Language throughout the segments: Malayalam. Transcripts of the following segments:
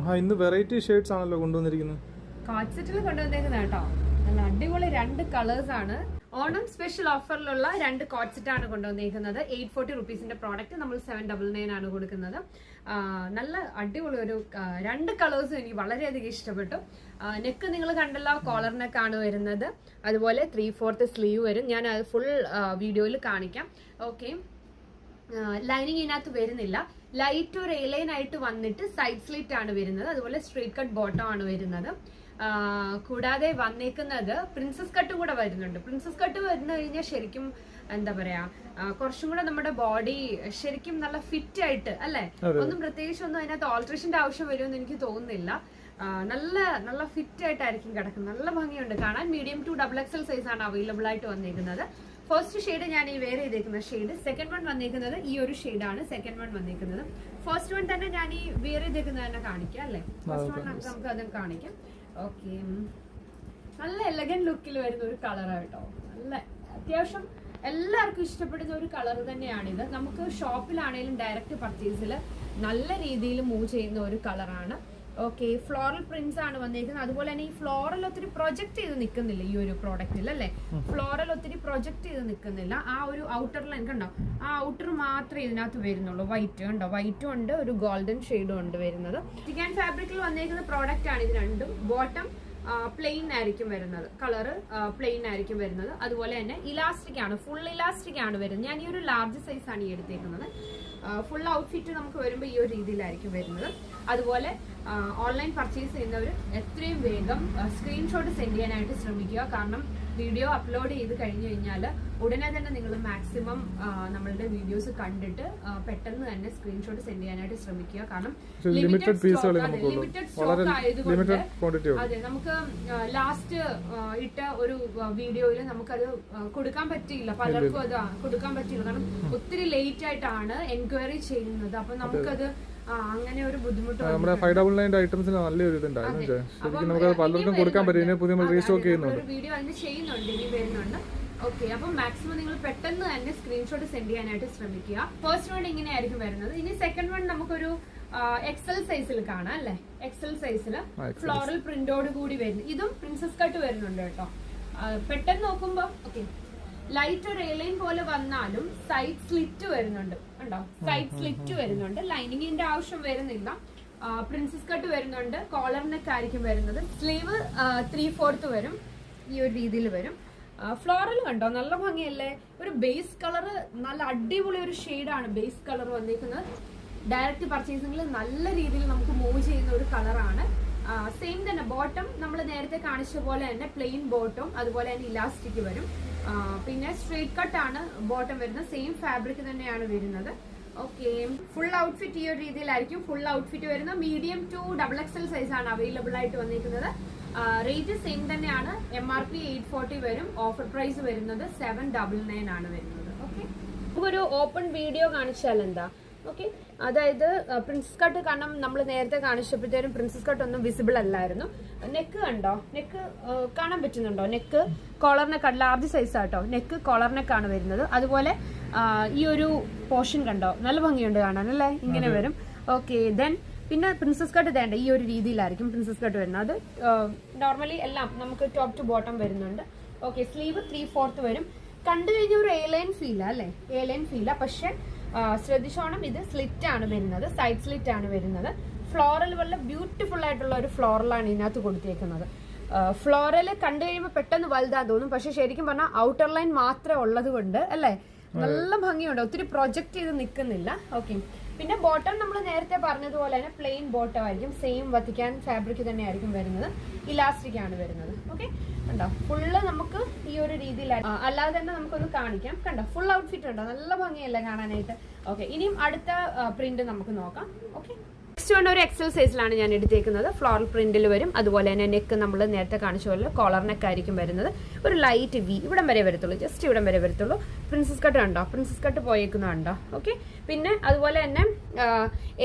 ആ ഇന്ന് വെറൈറ്റി ഷെയ്ഡ്സ് ആണല്ലോ കൊണ്ടുവന്നിരിക്കുന്നത്. കാച്ചറ്റിൽ കൊണ്ടുവന്നേക്കുന്ന കേട്ടോ. നല്ല അടിപൊളി രണ്ട് കളേഴ്സ് ആണ്. ഓണം സ്പെഷ്യൽ ഓഫറിലുള്ള രണ്ട് കോഡ്സെറ്റ് ആണ് കൊണ്ടുവന്നിരിക്കുന്നത് എയ്റ്റ് ഫോർട്ടി റുപ്പീസിന്റെ പ്രോഡക്റ്റ് നമ്മൾ സെവൻ ഡബിൾ നയൻ ആണ് കൊടുക്കുന്നത്. നല്ല അടിപൊളി ഒരു രണ്ട് കളേഴ്സും എനിക്ക് വളരെയധികം ഇഷ്ടപ്പെട്ടു. നെക്ക് നിങ്ങൾ കണ്ടല്ലോ കോളർ ആണ് വരുന്നത്. അതുപോലെ ത്രീ ഫോർത്ത് സ്ലീവ് വരും. ഞാൻ അത് ഫുൾ വീഡിയോയിൽ കാണിക്കാം. ഓക്കെ ലൈനിങ് ഇതിനകത്ത് വരുന്നില്ല. ലൈറ്റ് ഒരു എലൈൻ ആയിട്ട് വന്നിട്ട് സൈഡ് സ്ലിറ്റ് ആണ് വരുന്നത്. അതുപോലെ സ്ട്രീറ്റ് കട്ട് ബോട്ടം ആണ് വരുന്നത്. കൂടാതെ വന്നേക്കുന്നത് പ്രിൻസസ് കട്ട് കൂടെ വരുന്നുണ്ട്. പ്രിൻസസ് കട്ട് വരുന്ന കഴിഞ്ഞാൽ ശരിക്കും എന്താ പറയാ കുറച്ചും കൂടെ നമ്മുടെ ബോഡി ശരിക്കും നല്ല ഫിറ്റ് ആയിട്ട് അല്ലെ? ഒന്നും പ്രത്യേകിച്ച് ഒന്നും അതിനകത്ത് ഓൾട്രേഷന്റെ ആവശ്യം വരുമെന്ന് എനിക്ക് തോന്നുന്നില്ല. നല്ല നല്ല ഫിറ്റ് ആയിട്ടായിരിക്കും കിടക്കുന്നത്. നല്ല ഭംഗിയുണ്ട്. കാണാൻ medium to double XL size ആണ് അവൈലബിൾ ആയിട്ട് വന്നേക്കുന്നത്. ഫസ്റ്റ് ഷെയ്ഡ് ഞാൻ ഈ വേറെ ചെയ്തേക്കുന്ന ഷെയ്ഡ് സെക്കൻഡ് വൺ വന്നേക്കുന്നത് ഈ ഒരു ഷെയ്ഡാണ് സെക്കൻഡ് വൺ വന്നേക്കുന്നത്. ഫസ്റ്റ് വൺ തന്നെ ഞാൻ ഈ വേറെ ചെയ്തേക്കുന്നത് തന്നെ കാണിക്കാം അല്ലേ? ഫസ്റ്റ് വൺ നമുക്ക് അതും കാണിക്കാം. ഓക്കെ നല്ല എലഗൻ ലുക്കിൽ വരുന്ന ഒരു കളറാണ് കേട്ടോ. നല്ല അത്യാവശ്യം എല്ലാവർക്കും ഇഷ്ടപ്പെടുന്ന ഒരു കളർ തന്നെയാണിത്. നമുക്ക് ഷോപ്പിലാണെങ്കിലും ഡയറക്റ്റ് പർച്ചേസിൽ നല്ല രീതിയിൽ മൂവ് ചെയ്യുന്ന ഒരു കളറാണ് ഓക്കെ ഫ്ലോറൽ പ്രിന്റ്സ് ആണ് വന്നിരിക്കുന്നത്. അതുപോലെ തന്നെ ഈ ഫ്ലോറൽ ഒത്തിരി പ്രൊജക്ട് ചെയ്ത് നിൽക്കുന്നില്ല ഈ ഒരു പ്രോഡക്റ്റിൽ അല്ലേ? ഫ്ലോറൽ ഒത്തിരി പ്രൊജക്ട് ചെയ്ത് നിൽക്കുന്നില്ല ആ ഒരു ഔട്ടർ ലൈൻ കണ്ടോ? ആ ഔട്ടർ മാത്രമേ ഇതിനകത്ത് വരുന്നുള്ളൂ. വൈറ്റ് കണ്ടോ? വൈറ്റും ഉണ്ട് ഒരു ഗോൾഡൻ ഷെയ്ഡും ഉണ്ട് വരുന്നത്. ചിക്കൻ ഫാബ്രിക്കിൽ വന്നിരിക്കുന്ന പ്രോഡക്റ്റ് ആണ് ഇത് രണ്ടും. ബോട്ടം പ്ലെയിൻ ആയിരിക്കും വരുന്നത്. കളറ് പ്ലെയിൻ ആയിരിക്കും വരുന്നത്. അതുപോലെ തന്നെ ഇലാസ്റ്റിക് ആണ് ഫുൾ ഇലാസ്റ്റിക് ആണ് വരുന്നത്. ഞാൻ ഈ ഒരു ലാർജ് സൈസ് ആണ് ഈ എടുത്തേക്കുന്നത്. ഫുൾ ഔട്ട്ഫിറ്റ് നമുക്ക് വരുമ്പോൾ ഈ ഒരു രീതിയിലായിരിക്കും വരുന്നത്. അതുപോലെ ഓൺലൈൻ പർച്ചേസ് ചെയ്യുന്നവർ എത്രയും വേഗം സ്ക്രീൻഷോട്ട് സെൻഡ് ചെയ്യാനായിട്ട് ശ്രമിക്കുക. കാരണം വീഡിയോ അപ്ലോഡ് ചെയ്ത് കഴിഞ്ഞു കഴിഞ്ഞാൽ ഉടനെ തന്നെ നിങ്ങൾ മാക്സിമം നമ്മളുടെ വീഡിയോസ് കണ്ടിട്ട് പെട്ടെന്ന് തന്നെ സ്ക്രീൻഷോട്ട് സെൻഡ് ചെയ്യാനായിട്ട് ശ്രമിക്കുക. കാരണം ലിമിറ്റഡ് ലിമിറ്റഡ് സ്റ്റോക്ക് ആയതുകൊണ്ട് അതെ നമുക്ക് ലാസ്റ്റ് ഇട്ട ഒരു വീഡിയോയിൽ നമുക്കത് കൊടുക്കാൻ പറ്റിയില്ല. പലർക്കും അത് കൊടുക്കാൻ പറ്റിയില്ല. കാരണം ഒത്തിരി ലേറ്റ് ആയിട്ടാണ് എൻക്വയറി ചെയ്യുന്നത്. അപ്പൊ നമുക്കത് നമ്മുടെ ഫൈവ് ഡബിൾ നയന്റെ ഐറ്റംസിന് നല്ലൊരു ഇതുണ്ടായിരുന്നു. ശരിക്കും നമുക്ക് പലർക്കും കൊടുക്കാൻ പറ്റും ഇതിനെ പുതിയ നമ്മൾ റീസ്റ്റോക്ക് ചെയ്യുന്നുണ്ട്. വീഡിയോ അതിന് ചെയ്യുന്നുണ്ട്. ഇനി വരുന്നുണ്ട്. ഓക്കെ അപ്പം മാക്സിമം നിങ്ങൾ പെട്ടെന്ന് തന്നെ സ്ക്രീൻഷോട്ട് സെൻഡ് ചെയ്യാനായിട്ട് ശ്രമിക്കുക. ഫസ്റ്റ് വൺ ഇങ്ങനെയായിരിക്കും വരുന്നത്. ഇനി സെക്കൻഡ് വൺ നമുക്കൊരു എക്സൽ സൈസിൽ കാണാം അല്ലെ? എക്സൽ സൈസിൽ ഫ്ലോറൽ പ്രിന്റോട് കൂടി വരുന്നു. ഇതും പ്രിൻസസ് കട്ട് വരുന്നുണ്ട് കേട്ടോ. പെട്ടെന്ന് നോക്കുമ്പോ ഓക്കെ ലൈറ്റ് ഒരു എലൈൻ പോലെ വന്നാലും സൈഡ് സ്ലിറ്റ് വരുന്നുണ്ട്. ഉണ്ടോ സൈഡ് സ്ലിറ്റ് വരുന്നുണ്ട്. ലൈനിങ്ങിന്റെ ആവശ്യം വരുന്നില്ല. പ്രിൻസസ് കട്ട് വരുന്നുണ്ട്. കോളർ നെക്ക് ആയിരിക്കും വരുന്നത്. സ്ലീവ് ത്രീ ഫോർത്ത് വരും. ഈ ഒരു രീതിയിൽ വരും. ഫ്ലോറൽ കണ്ടോ? നല്ല ഭംഗിയല്ലേ? ഒരു ബേസ് കളർ നല്ല അടിപൊളി ഒരു ഷെയ്ഡാണ് ബേസ് കളർ വന്നിരിക്കുന്നത്. ഡയറക്റ്റ് പർച്ചേസിംഗിൽ നല്ല രീതിയിൽ നമുക്ക് മൂവ് ചെയ്യുന്ന ഒരു കളറാണ് സെയിം തന്നെ ബോട്ടം നമ്മൾ നേരത്തെ കാണിച്ച പോലെ തന്നെ പ്ലെയിൻ ബോട്ടം അതുപോലെ തന്നെ ഇലാസ്റ്റിക് വരും. പിന്നെ സ്ട്രേറ്റ് ആണ് ബോട്ടം വരുന്നത്. സെയിം ഫാബ്രിക് തന്നെയാണ് വരുന്നത്. ഓക്കെ ഫുൾ ഔട്ട്ഫിറ്റ് ഈ ഒരു രീതിയിലായിരിക്കും. ഫുൾ ഔട്ട്ഫിറ്റ് വരുന്നത്. Medium to double XL size ആണ് അവൈലബിൾ ആയിട്ട് വന്നിരിക്കുന്നത്. റേറ്റ് സെയിം തന്നെയാണ്. M R P eight forty വരും. ഓഫർ പ്രൈസ് വരുന്നത് സെവൻ ഡബിൾ നയൻ ആണ് വരുന്നത്. ഓക്കെ നമുക്കൊരു ഓപ്പൺ വീഡിയോ കാണിച്ചാൽ എന്താ ഓക്കെ അതായത് പ്രിൻസസ് കട്ട് കാരണം നമ്മൾ നേരത്തെ കാണിച്ചപ്പോഴത്തേനും പ്രിൻസസ് കട്ട് ഒന്നും വിസിബിൾ അല്ലായിരുന്നു. നെക്ക് കണ്ടോ? നെക്ക് കാണാൻ പറ്റുന്നുണ്ടോ? നെക്ക് കോളറിനെ നെക്ക് ലാർജ് സൈസ് ആട്ടോ. നെക്ക് കോളർ നെക്കാണ് വരുന്നത്. അതുപോലെ ഈ ഒരു പോർഷൻ കണ്ടോ? നല്ല ഭംഗിയുണ്ട് കാണാൻ അല്ലേ? ഇങ്ങനെ വരും. ഓക്കെ ദെൻ പിന്നെ പ്രിൻസസ് കട്ട് തേണ്ട ഈ ഒരു രീതിയിലായിരിക്കും പ്രിൻസസ് കട്ട് വരുന്നത്. അത് നോർമലി എല്ലാം നമുക്ക് ടോപ്പ് ടു ബോട്ടം വരുന്നുണ്ട്. ഓക്കെ സ്ലീവ് ത്രീ ഫോർത്ത് വരും. കണ്ടു കഴിഞ്ഞ ഒരു എയർലൈൻ ഫീല അല്ലേ? എയർലൈൻ ഫീല പക്ഷെ ശ്രദ്ധിച്ചോണം ഇത് സ്ലിറ്റ് ആണ് വരുന്നത് സൈഡ് സ്ലിറ്റ് ആണ് വരുന്നത്. ഫ്ലോറൽ വളരെ ബ്യൂട്ടിഫുൾ ആയിട്ടുള്ള ഒരു ഫ്ലോറലാണ് ഇതിനകത്ത് കൊടുത്തേക്കുന്നത്. ഫ്ലോറൽ കണ്ടു കഴിയുമ്പോൾ പെട്ടെന്ന് വലുതാ തോന്നും. പക്ഷെ ശരിക്കും പറഞ്ഞാൽ ഔട്ടർ ലൈൻ മാത്രമേ ഉള്ളത് കൊണ്ട് അല്ലേ നല്ല ഭംഗിയുണ്ട്. ഒത്തിരി പ്രൊജക്ട് ചെയ്ത് നിൽക്കുന്നില്ല ഓക്കെ പിന്നെ ബോട്ടം നമ്മൾ നേരത്തെ പറഞ്ഞതുപോലെ തന്നെ പ്ലെയിൻ ബോട്ടം ആയിരിക്കും. സെയിം വത്തിക്കാൻ ഫാബ്രിക് തന്നെ ആയിരിക്കും വരുന്നത്. ഇലാസ്റ്റിക് ആണ് വരുന്നത്. ഓക്കെ കണ്ടോ? ഫുള്ള് നമുക്ക് ഈ ഒരു രീതിയിലായി അല്ലാതെ തന്നെ നമുക്കൊന്ന് കാണിക്കാം. കണ്ടോ? ഫുൾ ഔട്ട്ഫിറ്റ് ഉണ്ടോ? നല്ല ഭംഗിയല്ലേ കാണാനായിട്ട്? ഓക്കെ ഇനിയും അടുത്ത പ്രിന്റ് നമുക്ക് നോക്കാം. ഓക്കെ നെക്സ്റ്റ് വൺ ഒരു എക്സൽ സൈസിലാണ് ഞാൻ എടുത്തേക്കുന്നത്. ഫ്ലോറൽ പ്രിന്റിൽ വരും. അതുപോലെ തന്നെ നെക്ക് നമ്മൾ നേരത്തെ കാണിച്ച പോലെ കോളർ നെക്ക് ആയിരിക്കും വരുന്നത്. ഒരു ലൈറ്റ് വി ഇവിടം വരെ വരത്തുള്ളൂ. ജസ്റ്റ് ഇവിടം വരെ വരത്തുള്ളൂ. പ്രിൻസസ് കട്ട് കണ്ടോ? പ്രിൻസസ് കട്ട് പോയേക്കുന്നുണ്ടോ ഓക്കെ പിന്നെ അതുപോലെ തന്നെ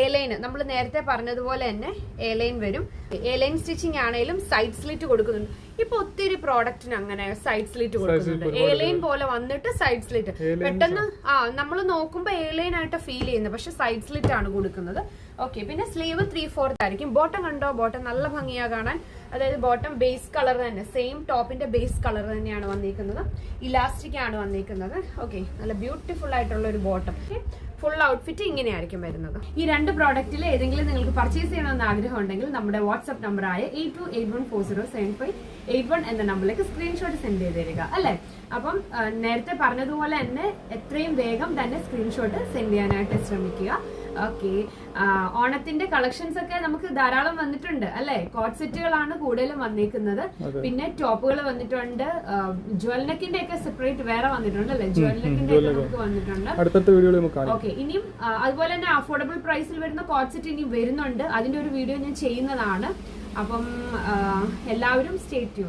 എ ലൈൻ നമ്മൾ നേരത്തെ പറഞ്ഞതുപോലെ തന്നെ എ ലൈൻ വരും. എ ലൈൻ സ്റ്റിച്ചിങ് ആണെങ്കിലും സൈഡ് സ്ലിറ്റ് കൊടുക്കുന്നുണ്ട്. ഇപ്പൊ ഒത്തിരി പ്രോഡക്റ്റിന് അങ്ങനെ സൈഡ് സ്ലിറ്റ് കൊടുക്കുന്നുണ്ട്. എ ലൈൻ പോലെ വന്നിട്ട് സൈഡ് സ്ലിറ്റ് പെട്ടെന്ന് ആ നമ്മൾ നോക്കുമ്പോൾ എ ലൈൻ ആയിട്ട് ഫീൽ ചെയ്യുന്നത്. പക്ഷെ സൈഡ് സ്ലിറ്റ് ആണ് കൊടുക്കുന്നത്. ഓക്കെ പിന്നെ സ്ലീവ് ത്രീ ഫോർത്ത് ആയിരിക്കും. ബോട്ടം കണ്ടോ? ബോട്ടം നല്ല ഭംഗിയാ കാണാൻ. അതായത് ബോട്ടം ബേസ് കളർ തന്നെ സെയിം ടോപ്പിന്റെ ബേസ് കളർ തന്നെയാണ് വന്നിരിക്കുന്നത്. ഇലാസ്റ്റിക് ആണ് വന്നിരിക്കുന്നത്. ഓക്കെ നല്ല ബ്യൂട്ടിഫുൾ ആയിട്ടുള്ള ഒരു ബോട്ടം ഫുൾ ഔട്ട്ഫിറ്റ് ഇങ്ങനെയായിരിക്കും വരുന്നത്. ഈ രണ്ട് പ്രോഡക്റ്റിൽ ഏതെങ്കിലും നിങ്ങൾക്ക് പർച്ചേസ് ചെയ്യണമെന്ന് ആഗ്രഹം ഉണ്ടെങ്കിൽ നമ്മുടെ വാട്സ്ആപ്പ് നമ്പറായ eight two eight one four zero seven five eight one എന്ന നമ്പറിലേക്ക് സ്ക്രീൻഷോട്ട് സെൻഡ് ചെയ്ത് തരിക അല്ലേ? അപ്പം നേരത്തെ പറഞ്ഞതുപോലെ തന്നെ എത്രയും വേഗം തന്നെ സ്ക്രീൻഷോട്ട് സെൻഡ് ചെയ്യാനായിട്ട് ശ്രമിക്കുക. ഓക്കെ ഓണത്തിന്റെ കളക്ഷൻസ് ഒക്കെ നമുക്ക് ധാരാളം വന്നിട്ടുണ്ട് അല്ലെ? കോട്ട് സെറ്റുകളാണ് കൂടുതലും വന്നിരിക്കുന്നത് പിന്നെ ടോപ്പുകൾ വന്നിട്ടുണ്ട്. ജ്വലനക്കിന്റെ ഒക്കെ സെപ്പറേറ്റ് വേറെ വന്നിട്ടുണ്ട് അല്ലെ? ജ്വലനക്കിന്റെ ഒക്കെ നമുക്ക് വന്നിട്ടുണ്ട്. ഓക്കെ ഇനിയും അതുപോലെ തന്നെ അഫോർഡബിൾ പ്രൈസിൽ വരുന്ന കോട്ട് സെറ്റ് ഇനി വരുന്നുണ്ട്. അതിന്റെ ഒരു വീഡിയോ ഞാൻ ചെയ്യുന്നതാണ്. അപ്പം എല്ലാവരും സ്റ്റേറ്റ്